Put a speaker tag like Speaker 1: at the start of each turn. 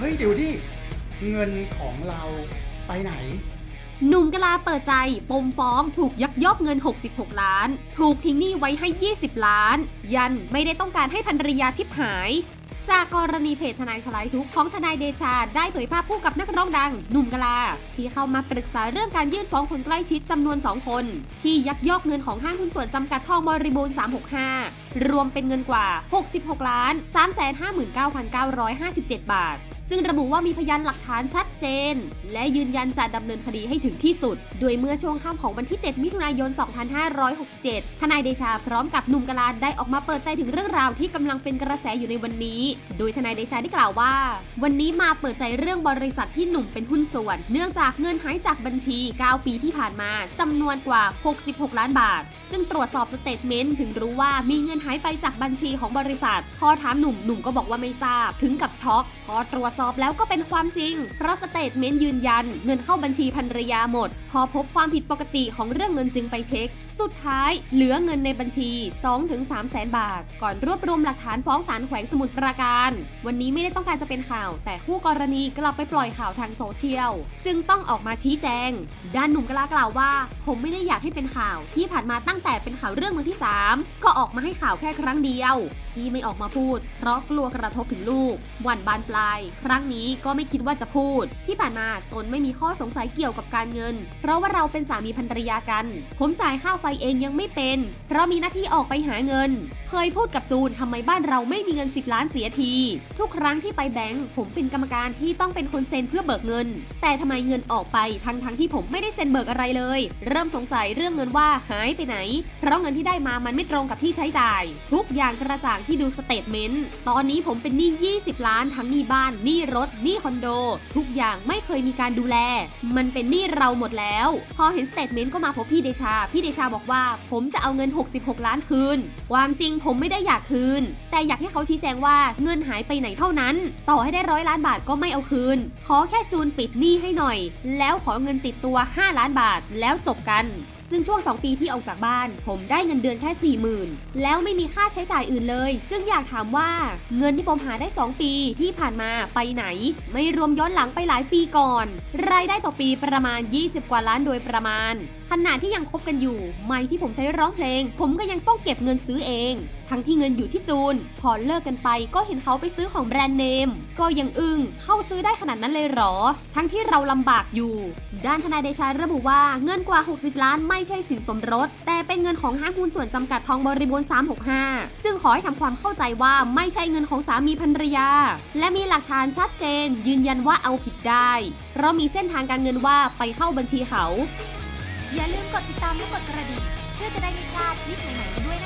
Speaker 1: เฮ้ยเดี๋ยวดิเงินของเราไปไหน
Speaker 2: หนุ่มกลาเปิดใจ ปมฟ้องถูกยักยอกเงิน 66 ล้าน ถูกทิ้งหนี้ไว้ให้ 20 ล้าน ยันไม่ได้ต้องการให้ภรรยาชิบหาย จากกรณีเพจทนายทลายทุกข์ของทนายเดชา ได้เผยภาพคู่กับนักร้องดัง หนุ่มกลา ที่เข้ามาปรึกษาเรื่องการยื่นฟ้องคนใกล้ชิดจำนวน 2 คน ที่ยักยอกเงินของห้างหุ้นส่วนจำกัดทองบริบูรณ์ 365 รวมเป็นเงินกว่า 66 ล้าน 359,957 บาท ซึ่งระบุว่ามีพยานหลักฐานชัด เจน และยืนยันจะดำเนินคดีให้ถึงที่สุด โดยเมื่อช่วงค่ำของวันที่ 7 มิถุนายน 2567 ทนายเดชาพร้อมกับหนุ่มกลาได้ออกมาเปิดใจถึงเรื่องราวที่กำลังเป็นกระแสอยู่ในวันนี้ โดยทนายเดชาได้กล่าวว่า วันนี้มาเปิดใจเรื่องบริษัทที่หนุ่มเป็นหุ้นส่วน เนื่องจากเงินหายจากบัญชี 9 ปีที่ผ่านมาจำนวนกว่า 66 ล้านบาทซึ่งตรวจสอบสเตทเมนต์ถึงรู้ว่ามีเงินหายไปจากบัญชีของบริษัท พอถามหนุ่มหนุ่มก็บอกว่าไม่ทราบ ถึงกับช็อก พอตรวจสอบแล้วก็เป็นความจริง เพราะสเตทเมนต์ยืนยัน เงินเข้าบัญชีภรรยาหมด พอพบความผิดปกติของเรื่องเงินจึงไปเช็ค สุดท้ายเหลือเงินในบัญชี 2-3แสนบาท ก่อนรวบรวมหลักฐานฟ้องศาลแขวงสมุทรปราการ วันนี้ไม่ได้ต้องการจะเป็นข่าว แต่คู่กรณีกลับไปปล่อยข่าวทางโซเชียล จึงต้องออกมาชี้แจง ด้านหนุ่มกล้ากล่าวว่า ผมไม่ได้อยากให้เป็นข่าว ที่ผ่านมาตั้งแต่เป็นข่าวเรื่องมือที่ 3 ก็ออกมาให้ข่าวแค่ครั้งเดียวที่ไม่ออกมาพูด เพราะกลัวกระทบถึงลูก วันบานปลาย ครั้งนี้ก็ไม่คิดว่าจะพูดที่ผ่านมาตนไม่มีข้อสงสัยเกี่ยวกับการเงิน เพราะว่าเราเป็นสามีภรรยากัน ผมจ่ายค่าไฟเองยังไม่เป็น เพราะมีหน้าที่ออกไปหาเงิน เคยพูดกับจูนทำไมบ้านเราไม่มีเงิน 10 ล้านเสียที ทุกครั้งที่ไปแบงก์ผมเป็นกรรมการที่ต้องเป็นคนเซ็นเพื่อเบิกเงิน แต่ทำไมเงินออกไปทั้งทั้งที่ผมไม่ได้เซ็นเบิกอะไรเลย เริ่มสงสัยเรื่องเงินว่าหายไปไหน เพราะเงินที่ได้มามันไม่ตรงกับที่ใช้จ่าย ทุกอย่างกระจ่างที่ดูสเตทเมนต์ตอนนี้ผมเป็นหนี้20 ล้านทั้งหนี้บ้านหนี้รถหนี้คอนโด ทุกอย่างไม่เคยมีการดูแล มันเป็นหนี้เราหมดแล้ว พอเห็นสเตทเมนต์ก็มาพบพี่เดชา พี่เดชาบอกว่า ผมจะเอาเงิน 66 ล้านคืน ความจริงผมไม่ได้อยากคืน แต่อยากให้เขาชี้แจงว่าเงินหายไปไหนเท่านั้น ต่อให้ได้ร้อยล้านบาทก็ไม่เอาคืน ขอแค่จูนปิดหนี้ให้หน่อย แล้วขอเงินติดตัว 5 ล้านบาทแล้วจบกัน ซึ่งช่วง 2 ปีที่ออกจากบ้าน ผมได้เงินเดือนแค่ 40,000 แล้วไม่มีค่าใช้จ่ายอื่นเลย จึงอยากถามว่าเงินที่ผมหาได้ 2 ปีที่ผ่านมาไปไหน ไม่รวมย้อนหลังไปหลายปีก่อน รายได้ต่อปีประมาณ 20 กว่าล้านโดยประมาณขณะที่ยังคบกันอยู่ ไม่ที่ผมใช้ร้องเพลง ผมก็ยังต้องเก็บเงินซื้อเอง ทั้งที่เงินอยู่ที่จูน พอเลิกกันไปก็เห็นเขาไปซื้อของแบรนด์เนม ก็ยังอึ้งเข้าซื้อได้ขนาดนั้นเลยหรอ ทั้งที่เราลำบากอยู่ ด้านทนายเดชาระบุว่าเงินกว่า 60 ล้านไม่ใช่สินสมรส แต่เป็นเงินของห้างหุ้นส่วนจำกัดทองบริบูรณ์365 จึงขอให้ทำความเข้าใจว่าไม่ใช่เงินของสามีภรรยา และมีหลักฐานชัดเจน ยืนยันว่าเอาผิดได้ เพราะมีเส้นทางการเงินว่าไปเข้าบัญชีเขา
Speaker 3: อย่าลืมกดติดตามและกดกระดิ่งเพื่อจะได้ไม่พลาดคลิปใหม่ๆด้วย